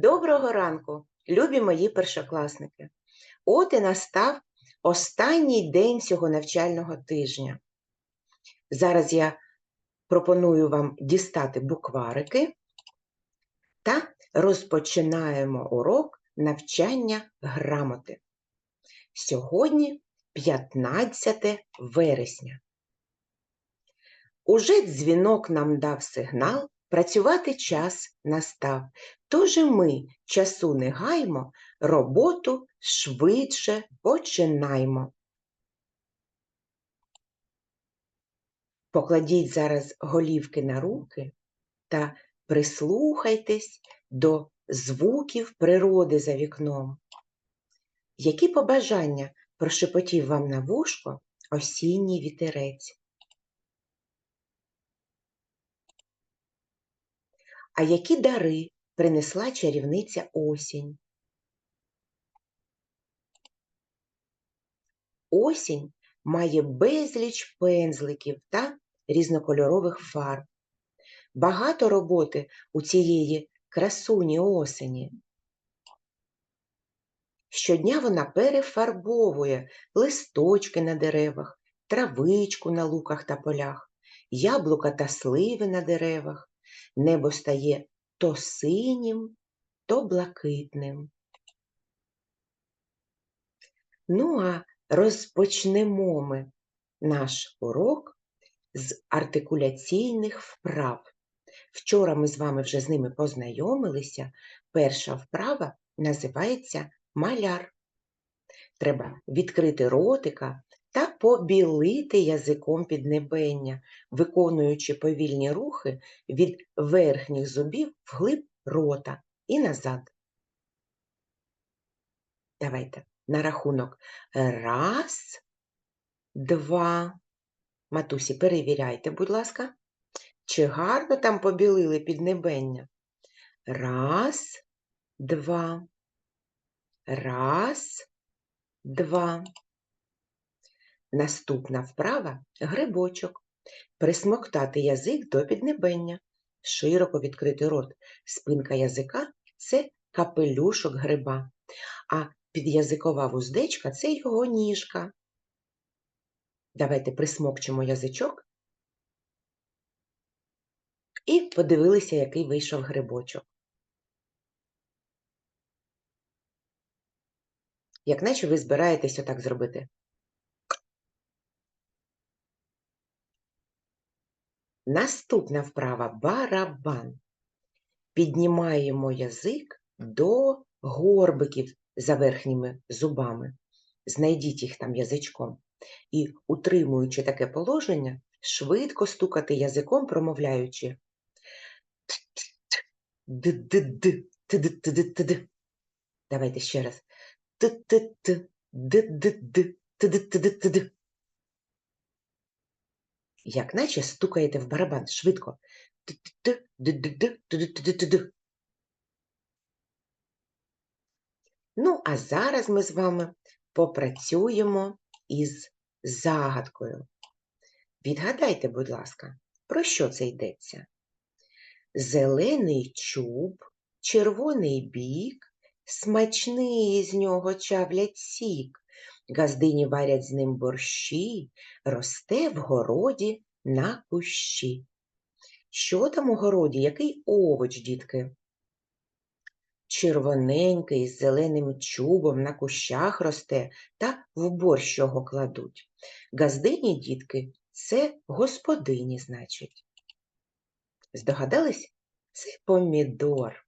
Доброго ранку, любі мої першокласники. От і настав останній день цього навчального тижня. Зараз я пропоную вам дістати букварики та розпочинаємо урок навчання грамоти. Сьогодні 15 вересня. Уже дзвінок нам дав сигнал, працювати час настав. Тож ми часу не гаймо, роботу швидше починаймо. Покладіть зараз голівки на руки та прислухайтесь до звуків природи за вікном. Які побажання прошепотів вам на вушко осінній вітерець? А які дари принесла чарівниця осінь? Осінь має безліч пензликів та різнокольорових фарб. Багато роботи у цієї красуні осені. Щодня вона перефарбовує листочки на деревах, травичку на луках та полях, яблука та сливи на деревах. Небо стає то синім, то блакитним. Ну, а розпочнемо ми наш урок з артикуляційних вправ. Вчора ми з вами вже з ними познайомилися. Перша вправа називається маляр. Треба відкрити ротика та побілити язиком піднебення, виконуючи повільні рухи від верхніх зубів вглиб рота і назад. Давайте на рахунок раз, два. Матусі, перевіряйте, будь ласка, чи гарно там побілили піднебення. Раз, два. Раз, два. Наступна вправа грибочок. Присмоктати язик до піднебення. Широко відкрити рот. Спинка язика це капелюшок гриба, а підязикова вуздечка це його ніжка. Давайте присмокчимо язичок і подивилися, який вийшов грибочок. Як наче ви збираєтесь отак зробити. Наступна вправа барабан. Піднімаємо язик до горбиків за верхніми зубами. Знайдіть їх там язичком. І, утримуючи таке положення, швидко стукати язиком, промовляючи д-д-д, т-д-т-д-т-д. Давайте ще раз. Т-т-т, д-д-д, т-д-т-д-т-д. Як наче стукаєте в барабан швидко. Ну, а зараз ми з вами попрацюємо із загадкою. Відгадайте, будь ласка, про що це йдеться? Зелений чуб, червоний бік, смачний з нього чавлять сік, газдині варять з ним борщі, росте в городі на кущі. Що там у городі? Який овоч, дітки? Червоненький з зеленим чубом на кущах росте та в борщ його кладуть. Газдині, дітки, це господині, значить. Здогадались? Це помідор.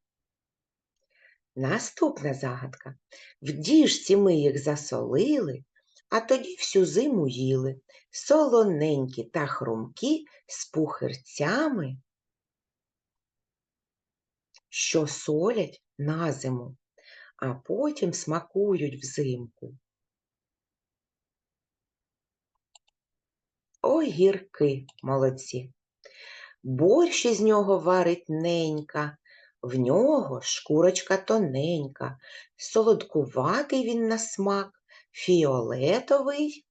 Наступна загадка. В діжці ми їх засолили, а тоді всю зиму їли. Солоненькі та хрумкі з пухирцями, що солять на зиму, а потім смакують взимку. Огірки молодці. Борщ із нього варить ненька, в нього шкурочка тоненька, солодкуватий він на смак, фіолетовий.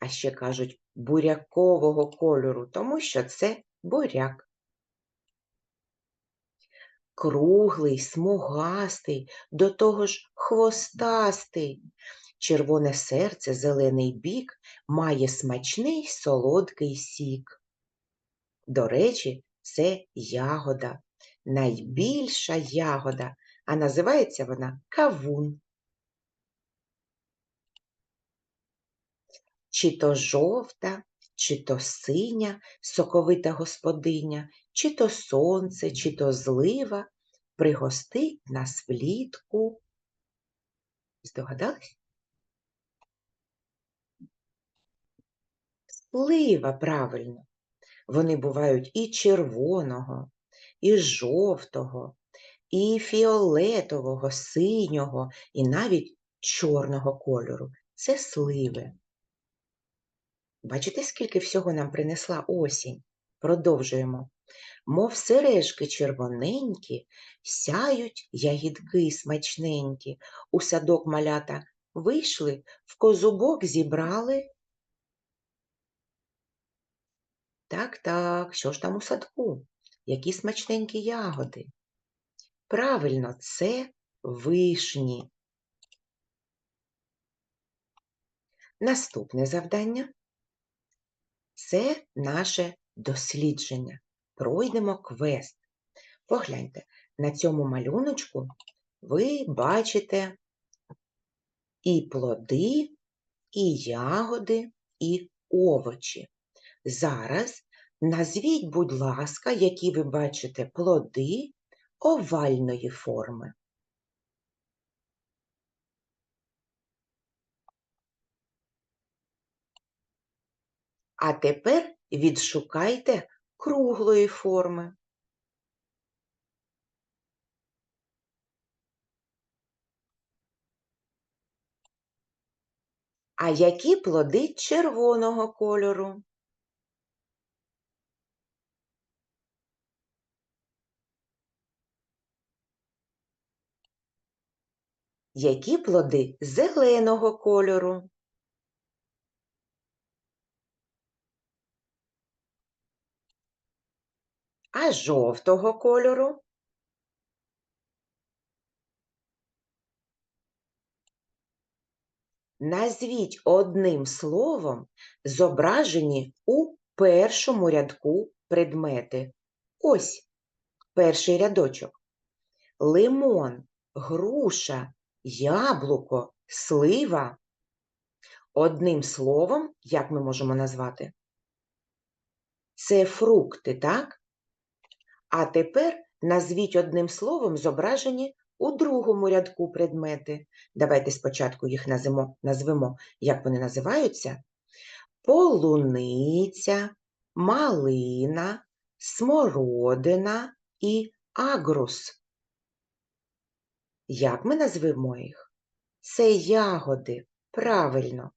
А ще кажуть бурякового кольору, тому що це буряк. круглий, смугастий, до того ж хвостастий. Червоне серце, зелений бік має смачний солодкий сік. До речі, це ягода, найбільша ягода, а називається вона кавун. Чи то жовта, чи то синя соковита господиня, чи то сонце, чи то злива пригостить нас влітку. Здогадались? Слива, правильно. Вони бувають і червоного, і жовтого, і фіолетового, синього, і навіть чорного кольору. Це сливи. Бачите, скільки всього нам принесла осінь? Продовжуємо. Мов сережки червоненькі, сяють ягідки смачненькі. У садок малята вийшли, в козубок зібрали. Так, так, що ж там у садку? Які смачненькі ягоди? Правильно, це вишні. Наступне завдання це наше дослідження. Пройдемо квест. Погляньте, на цьому малюночку ви бачите і плоди, і ягоди, і овочі. Зараз назвіть, будь ласка, які ви бачите плоди овальної форми. А тепер відшукайте круглої форми. А які плоди червоного кольору? Які плоди зеленого кольору? А жовтого кольору? Назвіть одним словом зображені у першому рядку предмети. Ось перший рядочок. Лимон, груша, яблуко, слива. Одним словом, як ми можемо назвати? Це фрукти, так? А тепер назвіть одним словом зображені у другому рядку предмети. Давайте спочатку їх назвемо, назвемо як вони називаються. Полуниця, малина, смородина і агрус. Як ми назвемо їх? Це ягоди. Правильно.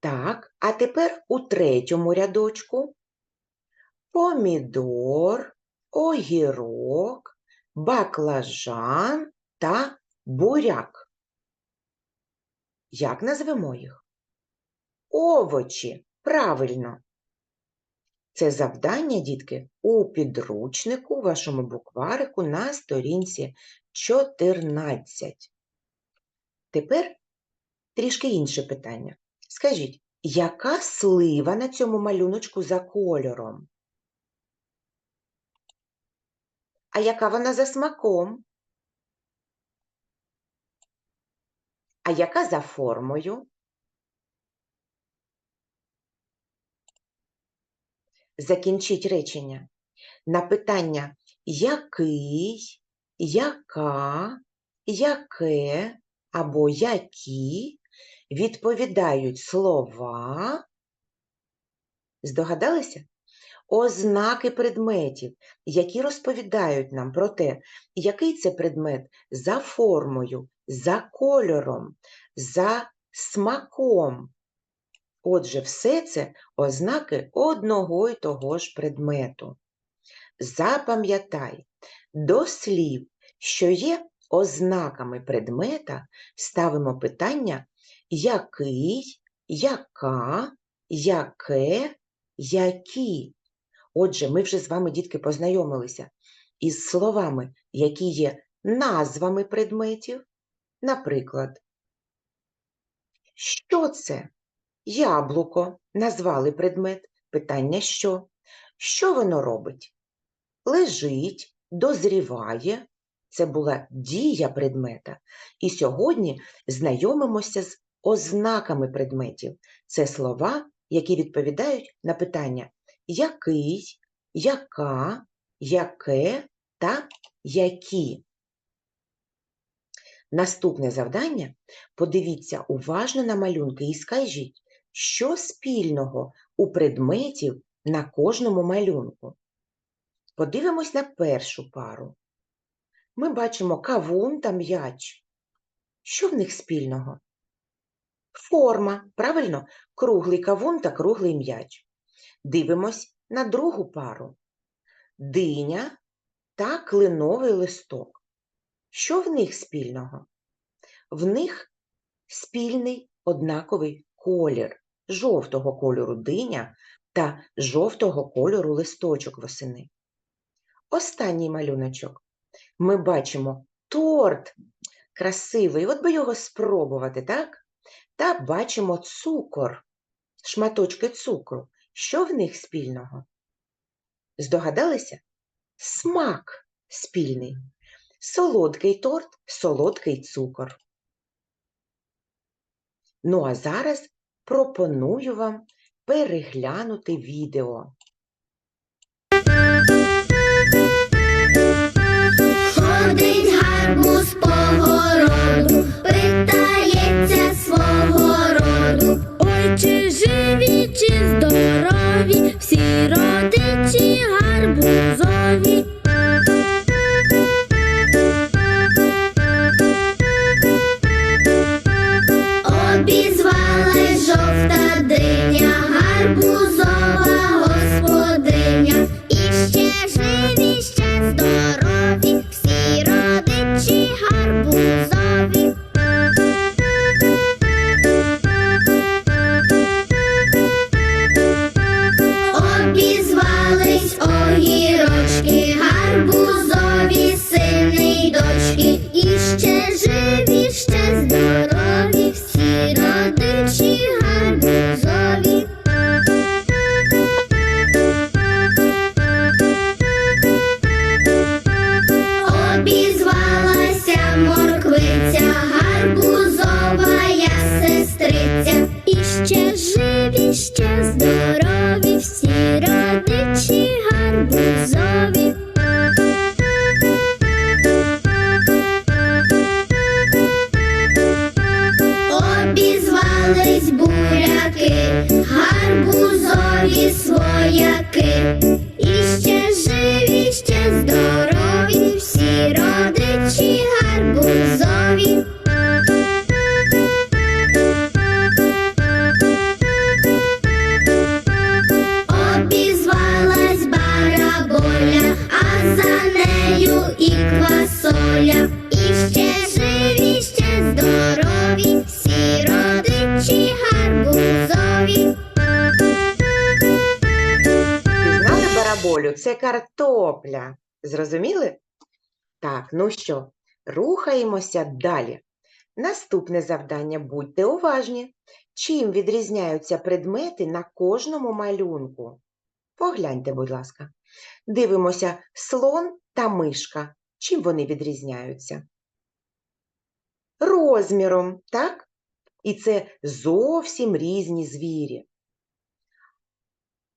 Так, а тепер у третьому рядочку помідор, огірок, баклажан та буряк. Як назвемо їх? Овочі. Правильно. Це завдання, дітки, у підручнику, вашому букварику на сторінці 14. Тепер трішки інше питання. Скажіть, яка слива на цьому малюночку за кольором? А яка вона за смаком? А яка за формою? Закінчіть речення. На питання який, яка, яке або які відповідають слова. Здогадалися? Ознаки предметів, які розповідають нам про те, який це предмет за формою, за кольором, за смаком. Отже, все це ознаки одного й того ж предмету. Запам'ятай, до слів, що є ознаками предмета, ставимо питання який, яка, яке, які. Отже, ми вже з вами, дітки, познайомилися із словами, які є назвами предметів. Наприклад, що це? Яблуко. Назвали предмет. Питання що? Що воно робить? Лежить, дозріває. Це була дія предмета. І сьогодні знайомимося з ознаками предметів. Це слова, які відповідають на питання який, яка, яке та які. Наступне завдання подивіться уважно на малюнки і скажіть, що спільного у предметів на кожному малюнку. Подивимось на першу пару. Ми бачимо кавун та м'яч. Що в них спільного? Форма, правильно? Круглий кавун та круглий м'яч. Дивимось на другу пару. Диня та кленовий листок. Що в них спільного? В них спільний однаковий колір жовтого кольору диня та жовтого кольору листочок восени. Останній малюночок. Ми бачимо торт красивий, от би його спробувати, так? Та бачимо цукор, шматочки цукру. Що в них спільного? Здогадалися? Смак спільний. Солодкий торт, солодкий цукор. Ну а зараз пропоную вам переглянути відео. Картопля. Зрозуміли? Так, ну що, рухаємося далі. Наступне завдання будьте уважні. Чим відрізняються предмети на кожному малюнку? Погляньте, будь ласка. Дивимося слон та мишка. Чим вони відрізняються? Розміром, так? І це зовсім різні звірі.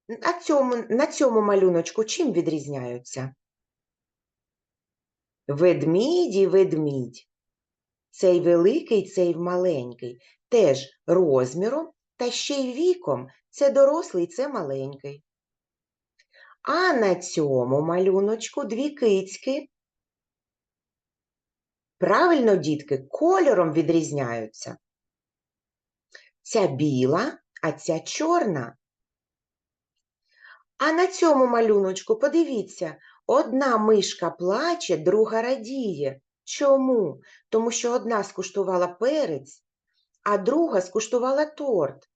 На цьому, на цьому малюночку чим відрізняються? Ведмідь і ведмідь. Цей великий, цей маленький. Теж розміром та ще й віком. Це дорослий, це маленький. А на цьому малюночку дві кицьки. Правильно, дітки, кольором відрізняються. Ця біла, а ця чорна. А на цьому малюночку подивіться, одна мишка плаче, друга радіє. Чому? Тому що одна скуштувала перець, а друга скуштувала торт.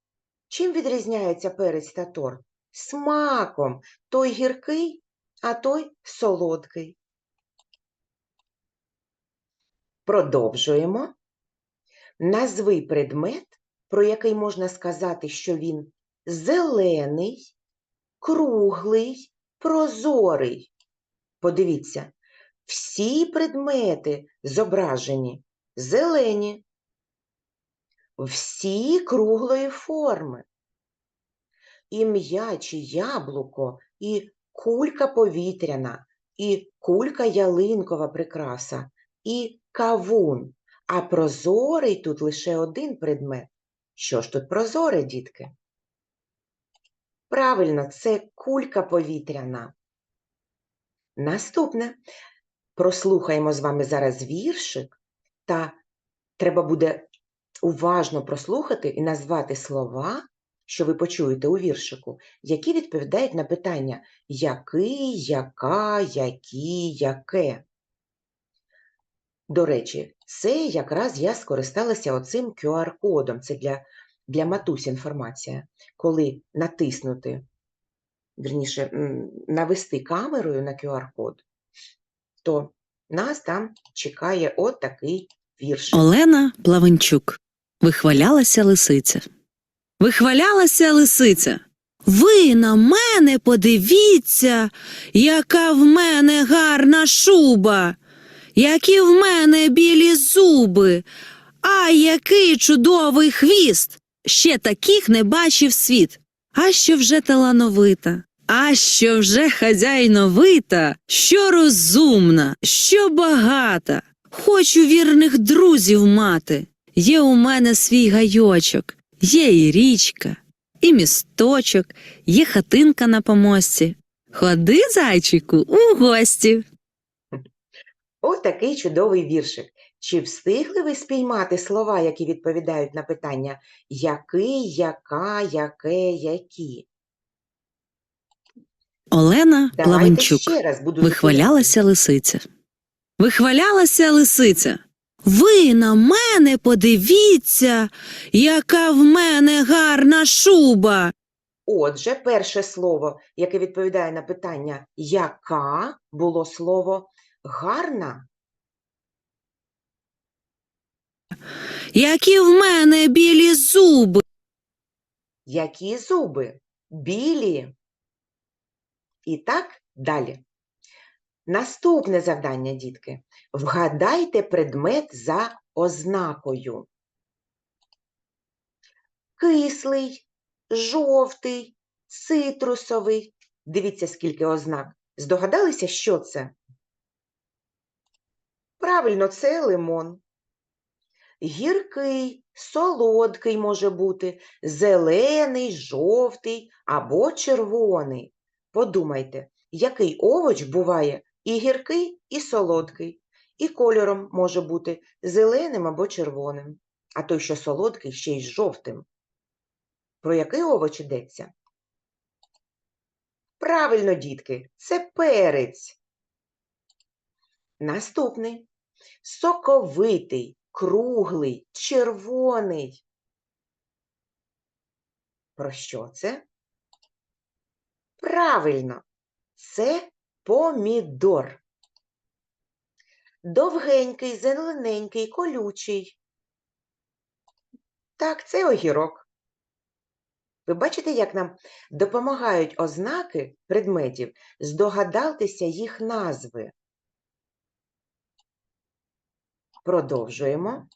Чим відрізняється перець та торт? Смаком. Той гіркий, а той солодкий. Продовжуємо. Назви предмет, про який можна сказати, що він зелений, круглий, прозорий. Подивіться, всі предмети зображені зелені, всі круглої форми. І м'яч, яблуко, і кулька повітряна, і кулька ялинкова прикраса, і кавун. А прозорий тут лише один предмет. Що ж тут прозоре, дітки? Правильно, це кулька повітряна. Наступне. Прослухаємо з вами зараз віршик, та треба буде уважно прослухати і назвати слова, що ви почуєте у віршику, які відповідають на питання який, яка, які, яке. До речі, це якраз я скористалася оцим QR-кодом. Це для, для матусь інформація. Коли натиснути, вірніше, м, навести камерою на QR-код, то нас там чекає от такий віршик. Олена Плавенчук. Вихвалялася лисиця. Вихвалялася лисиця. Ви на мене подивіться, яка в мене гарна шуба, які в мене білі зуби, а який чудовий хвіст. Ще таких не бачив світ. А що вже талановита, а що вже хазяйновита, що розумна, що багата. Хочу вірних друзів мати. Є у мене свій гайочок, є і річка, і місточок, є хатинка на помості. Ходи, зайчику, у гості. Ось такий чудовий віршик. Чи встигли ви спіймати слова, які відповідають на питання який, яка, яке, які? Олена Давайте Плавенчук. ще раз буду Вихвалялася лисиця. Вихвалялася лисиця. Ви на мене подивіться, яка в мене гарна шуба. Отже, перше слово, яке відповідає на питання яка, було слово гарна. Які в мене білі зуби. Які зуби? Білі. І так далі. Наступне завдання, дітки. Вгадайте предмет за ознакою. Кислий, жовтий, цитрусовий. Дивіться, скільки ознак. Здогадалися, що це? Правильно, це лимон. Гіркий, солодкий може бути, зелений, жовтий або червоний. Подумайте, який овоч буває і гіркий, і солодкий, і кольором може бути зеленим або червоним, а той, що солодкий, ще й жовтим. Про який овоч йдеться? Правильно, дітки, це перець. Наступний соковитий, круглий, червоний. Про що це? Правильно, це помідор. Довгенький, зелененький, колючий. Так, це огірок. Ви бачите, як нам допомагають ознаки предметів здогадатися їх назви. Продовжуємо.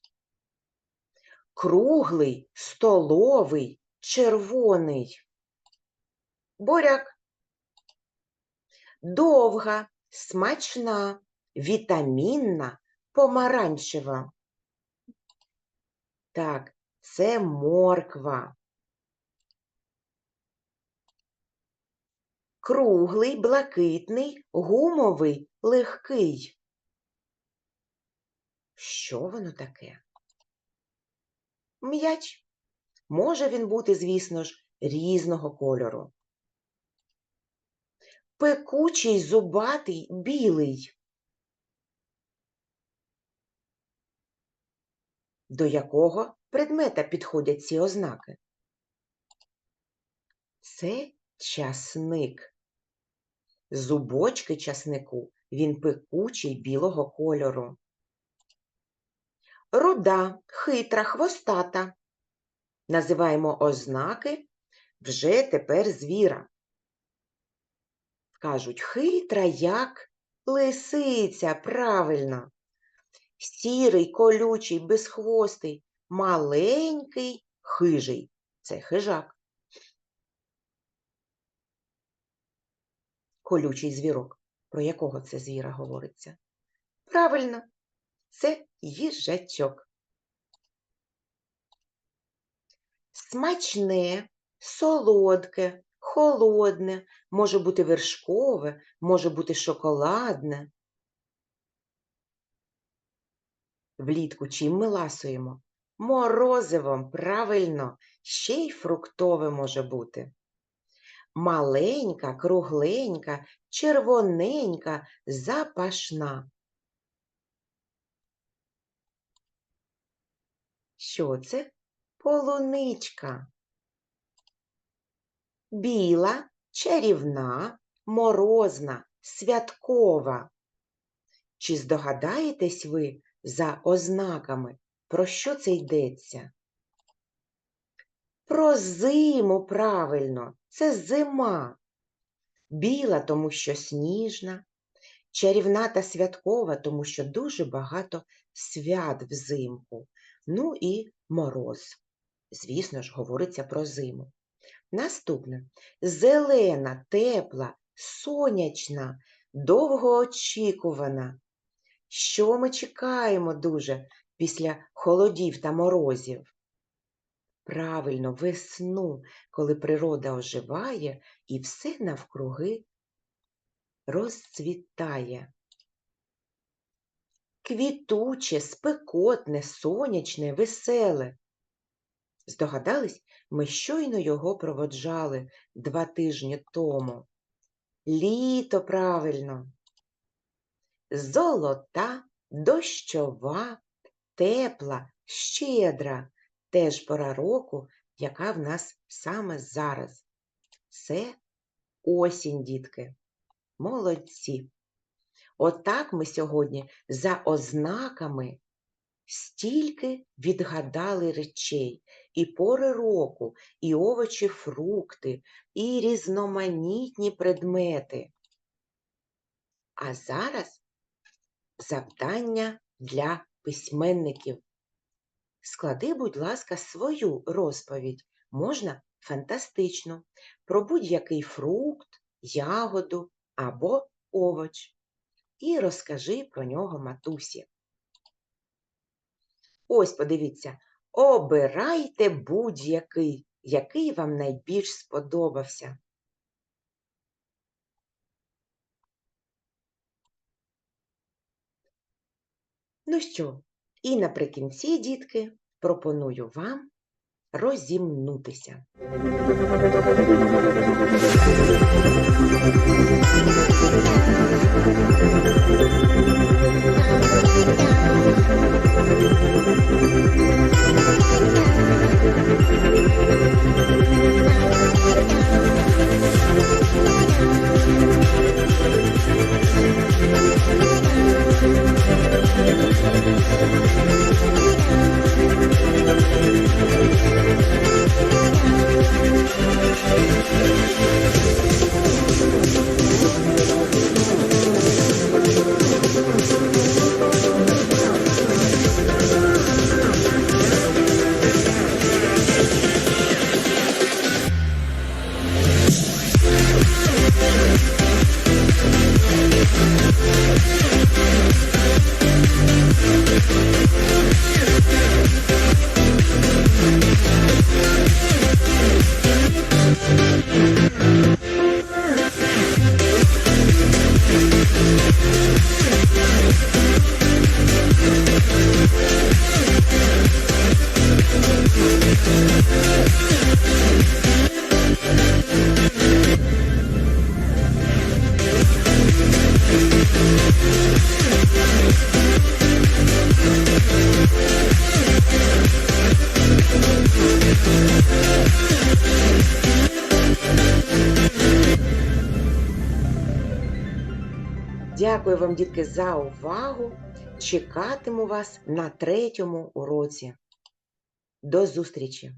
Круглий, столовий, червоний. Буряк. Довга, смачна, вітамінна, помаранчева. Так, це морква. Круглий, блакитний, гумовий, легкий. Що воно таке? М'яч. Може він бути, звісно ж, різного кольору. Пекучий, зубатий, білий. До якого предмета підходять ці ознаки? Це часник. Зубочки часнику, він пекучий білого кольору. Руда, хитра, хвостата. Називаємо ознаки вже тепер звіра. Кажуть, хитра, як лисиця, правильно. Сірий, колючий, безхвостий, маленький, хижий. Це хижак. Колючий звірок. Про якого це звіра говориться? Правильно, це їжачок. Смачне, солодке, холодне, може бути вершкове, може бути шоколадне. Влітку чим ми ласуємо? Морозивом, правильно, ще й фруктове може бути. Маленька, кругленька, червоненька, запашна. Що це? Полуничка. Біла, чарівна, морозна, святкова. Чи здогадаєтесь ви за ознаками, про що це йдеться? Про зиму, правильно, це зима. Біла, тому що сніжна, чарівна та святкова, тому що дуже багато свят взимку. Ну і мороз. Звісно ж, говориться про зиму. Наступне зелена, тепла, сонячна, довгоочікувана. Що ми чекаємо дуже після холодів та морозів? Правильно, весну, коли природа оживає і все навкруги розцвітає. Квітуче, спекотне, сонячне, веселе. Здогадались, ми щойно його проводжали два тижні тому. Літо, правильно. Золота, дощова, тепла, щедра, теж пора року, яка в нас саме зараз. Це осінь, дітки. Молодці. Отак ми сьогодні за ознаками стільки відгадали речей, і пори року, і овочі, фрукти, і різноманітні предмети. А зараз завдання для письменників. Склади, будь ласка, свою розповідь, можна фантастичну, про будь-який фрукт, ягоду або овоч. І розкажи про нього матусі. Ось, подивіться, обирайте будь-який, який вам найбільш сподобався. Ну що, і наприкінці, дітки, пропоную вам розімнутися. Вам, дітки, за увагу. Чекатиму вас на третьому уроці. До зустрічі!